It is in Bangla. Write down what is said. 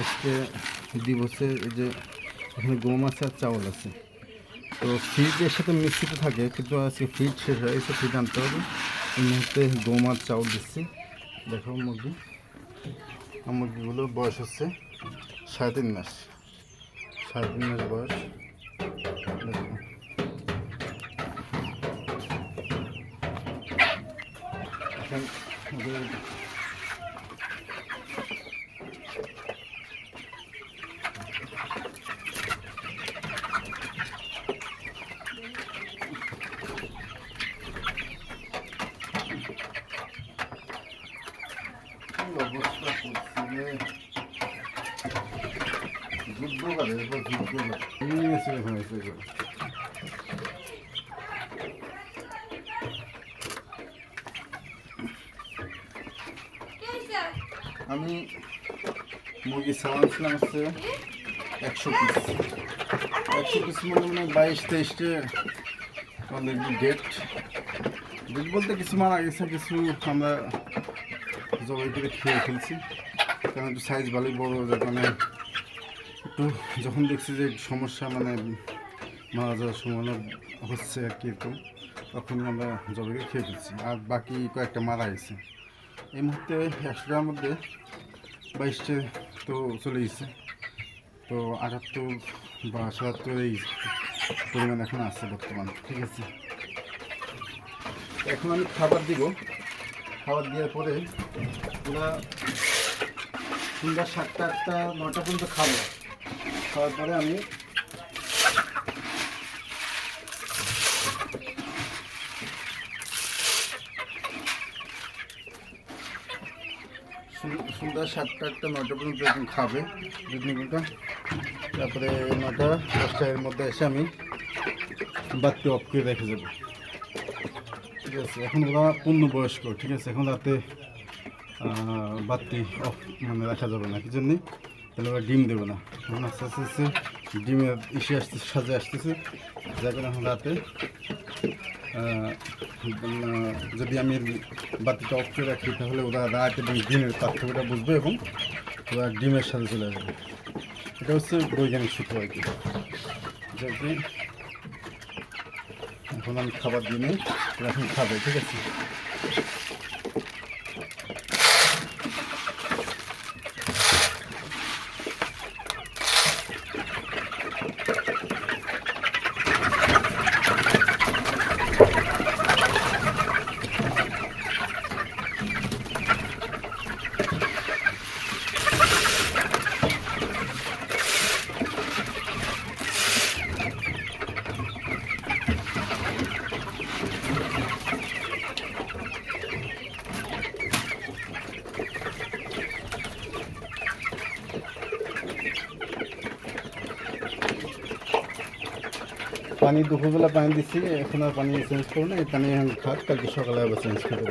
আজকে দিব হচ্ছে এই যে এখানে গম আছে আর চাউল আছে। তো ফিডের সাথে মিশ্রিত থাকে, কিন্তু আজকে ফ্রিজ শেষ হয়ে গেছে ফিড আনতে হবে। এই মুহূর্তে গম আর চাউল দিচ্ছি। দেখো মুরগি। আর মুরগিগুলোর বয়স হচ্ছে সাড়ে তিন মাস। সাড়ে তিন মাস বয়স। দেখো। এখন অবস্থা করছে? যুদ্ধ করে এরপর যুদ্ধ করে আমি মুরগি সামানছিলাম হচ্ছে একশো পিস একশো পিস মানে মানে বাইশ তেইশটে আমাদের ডেট ডেট বলতে কিছু মারা গেছে, কিছু আমরা জবাই করে খেয়ে ফেলছি। কারণ একটু সাইজ ভালোই বড়, যার মানে একটু যখন দেখছি যে সমস্যা মানে মারা যাওয়ার সম্ভাবনা হচ্ছে আর কি এরকম, তখন আমরা জবাই করে খেয়ে ফেলছি। আর বাকি কয়েকটা মারা গেছে। এই মুহূর্তে একশোটার মধ্যে বাইশটা তো চলে গেছে। তো আটাত্তর বা সাতাত্তর এই পরিমাণ এখন আছে বর্তমান। ঠিক আছে? এখন আমি খাবার দিব। খাবার দেওয়ার পরে ওরা সন্ধ্যা সাতটা আটটা, নটা পর্যন্ত খাব। খাওয়ার পরে আমি সন- সন্ধ্যা সাতটা আটটা, নটা পর্যন্ত এখন খাবে দুদিনটা তারপরে নটা দশটা এর মধ্যে এসে আমি বাতি অফ করে রেখে যাব ঠিক আছে, এখন ওরা পূর্ণবয়স্ক, ঠিক আছে, এখন রাতে বাতি অফ মানে রাখা যাবে না, কি জন্যে? তাহলে ওরা ডিম দেবে না। এখন আস্তে আস্তে আস্তে ডিমের ইসে আসতেছে, সাজে আসতেছে। যার কারণে এখন রাতে যদি আমি বাতিটা অফ করে রাখি, তাহলে ওরা রাত এবং ডিমের পার্থক্যটা বুঝবে এবং ওরা ডিমের সাথে চলে যাবে এটা হচ্ছে বৈজ্ঞানিক সূত্র আর কি। এখন আমি খাবার দিয়ে নিই এখন খাবে ঠিক আছে? পানি দুপুরবেলা পানি দিচ্ছি এখন আর পানি চেঞ্জ করব না এই পানি এখন খাক কালকে সকালে আবার চেঞ্জ করে